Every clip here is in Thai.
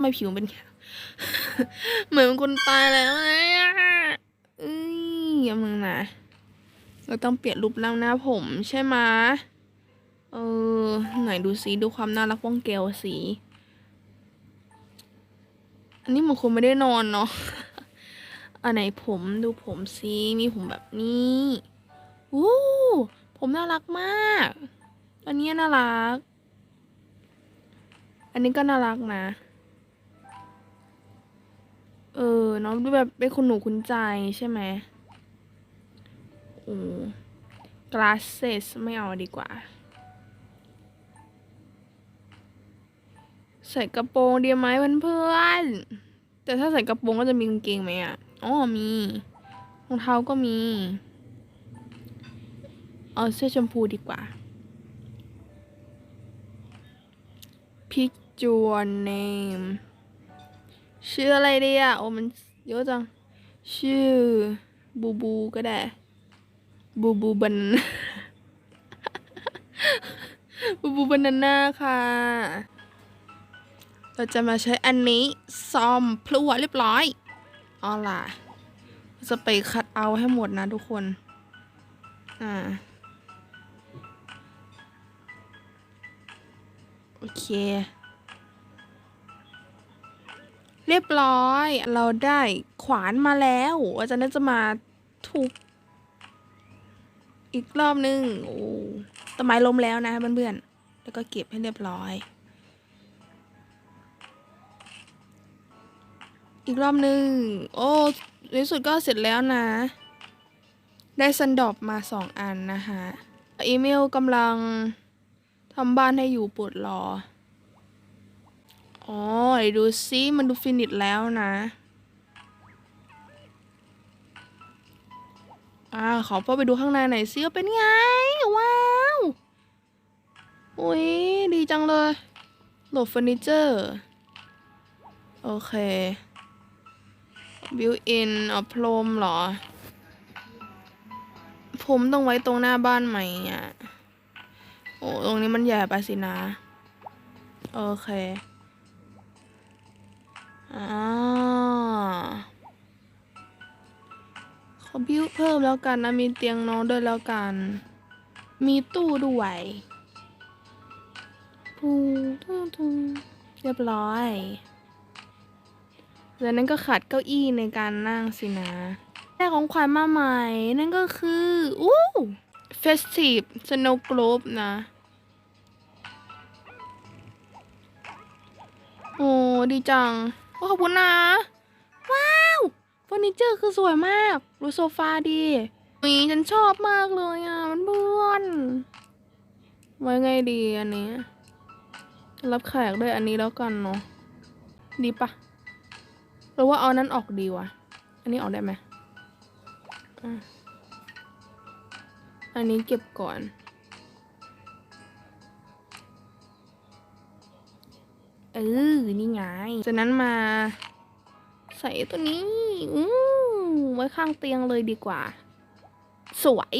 ไม่ผิวเป็นเหมือนคนตายแล้วเลยอะเอ้ยอย่ามึงนะเราต้องเปลี่ยนรูปร่างหน้าผมใช่ไหมเออไหนดูสีดูความน่ารักว่องแกวสีอันนี้มันคงไม่ได้นอนเนาะอันไหนผมดูผมสีมีผมแบบนี้อู้ผมน่ารักมาก อันนี้น่ารัก อันนี้ก็น่ารักนะ เออน้องดูแบบเป็นคุณหนูคุณใจใช่ไหมโอ้ glasses ไม่เอาดีกว่า ใส่กระโปรงดีไหมเพื่อนๆแต่ถ้าใส่กระโปรงก็จะมีกางเกงไหมอะอ๋อมีรองเท้าก็มี เอาเสื้อชมพูดีกว่า pick your name ชื่ออะไรดีอะโอ้มันเยอะจัง ชื่อบูบูก็ได้ บูบูบันบูบูบานน่าค่ะ เราจะมาใช้อันนี้ซ่อมพลัวเรียบร้อยเอาล่ะ จะไปคัดเอาให้หมดนะทุกคน อ่า โอเค เรียบร้อย เราได้ขวานมาแล้วอาจารย์น่าจะมาทุบอีกรอบนึงโอ้ต้นไม้ล้มแล้วนะเพื่อนๆแล้วก็เก็บให้เรียบร้อย อีกรอบนึง โอ้ในสุดก็เสร็จแล้วนะ ได้ซันดอบมาสองอันนะคะอีเมลกำลังทำบ้านให้อยู่ปวดรอ อ๋อดูซิมันดูฟินิชแล้วนะอ่าขอพ่อไปดูข้างในหน่อยซิว่าเป็นไง ว้าวอุ้ยดีจังเลยโหลดเฟอร์นิเจอร์ โอเคบิวอินเอาพรมเหรอ ผมต้องไว้ตรงหน้าบ้านไหมอะ โอ้ตรงนี้มันใหญ่ไปสินะ โอเค อ่าขอบิวเพิ่มแล้วกันนะมีเตียงนอนด้วยแล้วกัน มีตู้ด้วยปูตู้ตู้เรียบร้อยแล้วนั่นก็ขาดเก้าอี้ในการนั่งสินะได้ของขวัญมาใหม่ นั่นก็คืออู้ festive snow globe นะ โอ้ ดีจัง ขอบคุณนะ ว้าวเฟอร์นิเจอร์คือสวยมากดูโซฟาดีมีฉันชอบมากเลยอะมันเบื่อนไว้ไงดีอันนี้ รับแขกด้วยอันนี้แล้วกันเนาะดีปะหรือว่าเอานั้นออกดีวะอันนี้ออกได้ไหมอันนี้เก็บก่อน เออ นี่ไง จากนั้นมา ใส่ตัวนี้ อู้ไว้ข้างเตียงเลยดีกว่า สวย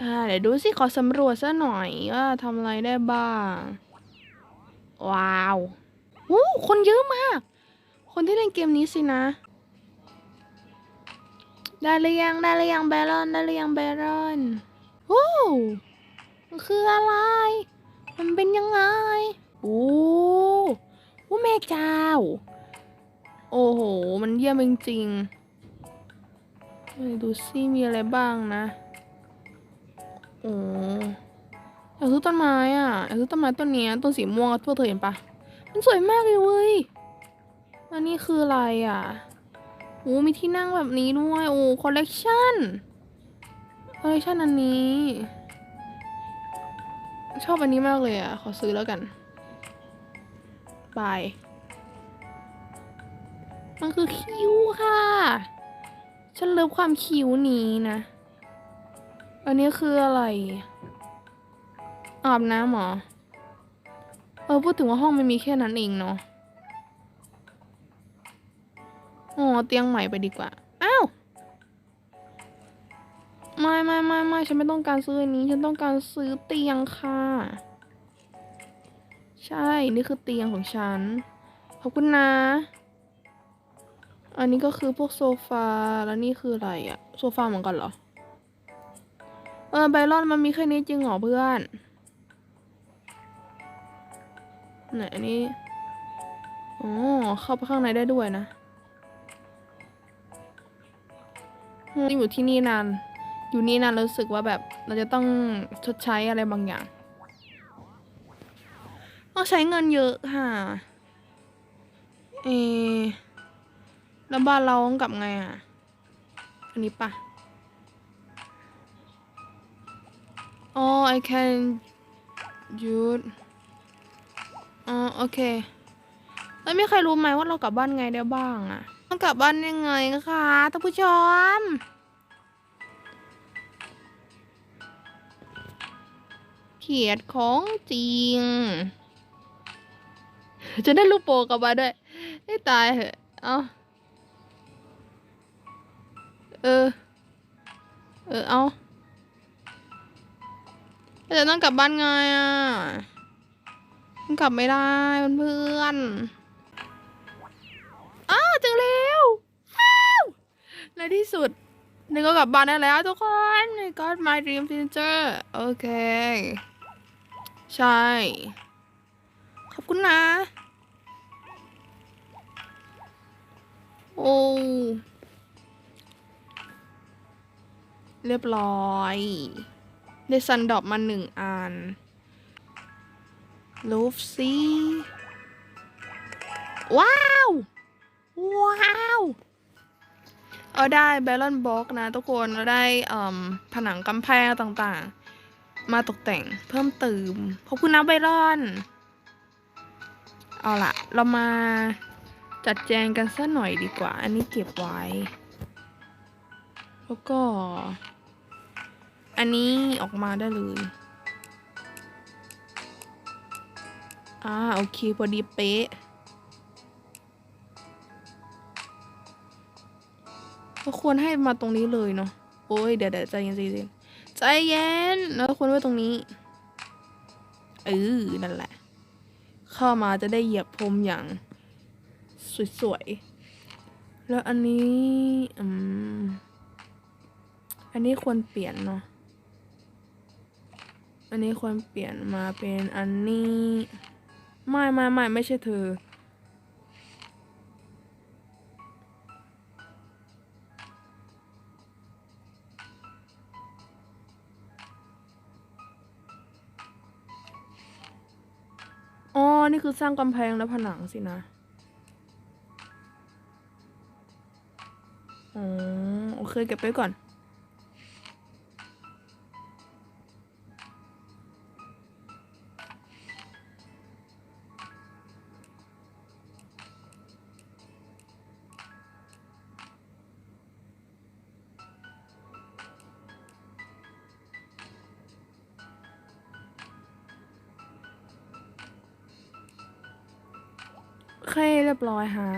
อ่า เดี๋ยวดูสิ ขอสำรวจซะหน่อยว่าทำอะไรได้บ้าง ว้าวอู้คนเยอะมาก คนที่เล่นเกมนี้สินะ ได้หรือยัง ได้หรือยังแบรอน ได้หรือยังแบรอนโอ้มันคืออะไร เจ้า โอ้โห มันเยี่ยมจริงๆดูซิมีอะไรบ้างนะ โอ้อยากซื้อต้นไม้อะอยากซื้อต้นไม้ต้นนี้ต้นสีม่วงอะพวกเธอเห็นปะมันสวยมากเลยเว้ยอันนี้คืออะไรอะโอ้มีที่นั่งแบบนี้ด้วย โอ้คอลเลกชันคอลเลกชันอันนี้ ชอบอันนี้มากเลยอะ ขอซื้อแล้วกัน บาย มันคือคิ้วค่ะ ฉันเลิฟความคิ้วนี้นะ อันนี้คืออะไร อาบน้ำหรอ เออพูดถึงว่าห้องมันมีแค่นั้นเองเนาะอ๋อเตียงใหม่ไปดีกว่า อ้าว ไม่ไม่ไม่ไม่ฉันไม่ต้องการซื้ออันนี้ ฉันต้องการซื้อเตียงค่ะ ใช่ นี่คือเตียงของฉัน ขอบคุณนะ อันนี้ก็คือพวกโซฟา แล้วนี่คืออะไรอะโซฟาเหมือนกันเหรอ เออไบรอนมันมีแค่นี้จริงเหรอเพื่อนไหนอันนี้อ๋อเข้าไปข้างในได้ด้วยนะอืมอยู่ที่นี่นาน อยู่นี่นานรู้สึกว่าแบบเราจะต้องชดใช้อะไรบางอย่าง ต้องใช้เงินเยอะค่ะ เออ แล้วบ้านเราต้องกลับไงอะ อันนี้ปะอ๋อ I can use อ๋อโอเค แล้วมีใครรู้ไหมว่าเรากลับบ้านไงได้บ้างอะต้องกลับบ้านยังไงคะท่านผู้ชมเขียดของจริง จะได้รูปโปกลับมาด้วย ให้ตายเหอะ เอา เออ เออ เอาแล้วจะต้องกลับบ้านไงอะมันกลับไม่ได้เพื่อนอ้าวเจอแล้วอ้าวในที่สุดนี่ก็กลับบ้านได้แล้วทุกคนนี่ got my dream teacher โอเค ใช่ ขอบคุณนะ โอ้ เรียบร้อยได้ซันดอกมาหนึ่งอันลูฟซี่ว้าว ว้าว เอาได้แบลอนบ็อกนะทุกคนเราได้เอ่มผนังกำแพงต่างๆ มาตกแต่งเพิ่มเติมขอบคุณนะไบรอน เอาล่ะเรามาจัดแจงกันสักหน่อยดีกว่า อันนี้เก็บไว้ แล้วก็ อันนี้ออกมาได้เลยอ่าโอเค พอดีเป๊ะก็ควรให้มาตรงนี้เลยเนาะ โอ้ย เดี๋ยวเดี๋ยวใจเย็นใจเย็นใจเย็นแล้วควรไว้ตรงนี้ เออ นั่นแหละ เข้ามาจะได้เหยียบพรมอย่าง สวยๆ แล้วอันนี้ อืม อันนี้ควรเปลี่ยนเนาะ อันนี้ควรเปลี่ยนมาเป็นอันนี้ ไม่ไม่ไม่ไม่ใช่เธอ อ๋อ นี่คือสร้างกำแพงและผนังสินะ อ๋อ โอเคเก็บไปก่อน เคเรียบร้อยฮะ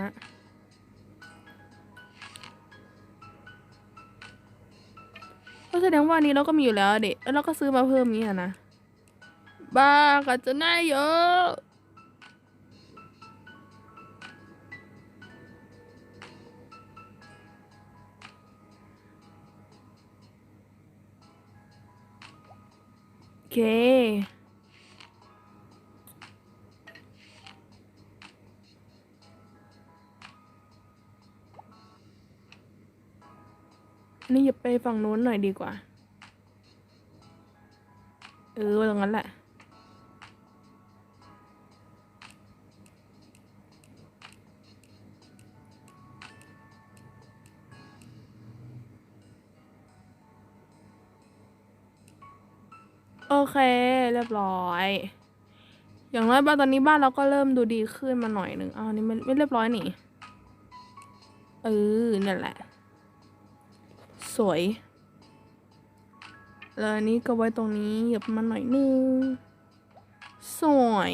ก็แสดงว่าอันนี้เราก็มีอยู่แล้วเด็กแล้วเราก็ซื้อมาเพิ่มนี้นะบ้าก็จะน่าเยอะโอเค นี่อย่าไปฝั่งนู้นหน่อยดีกว่า เออตรงนั้นแหละ โอเค เรียบร้อย อย่างน้อยบ้านตอนนี้บ้านเราก็เริ่มดูดีขึ้นมาหน่อยหนึ่งอ้าวอันนี่ไม่ไม่เรียบร้อยนี่ เออ นั่นแหละ สวยแล้วนี้ก็ไว้ตรงนี้เหยียบมาหน่อยนึง สวย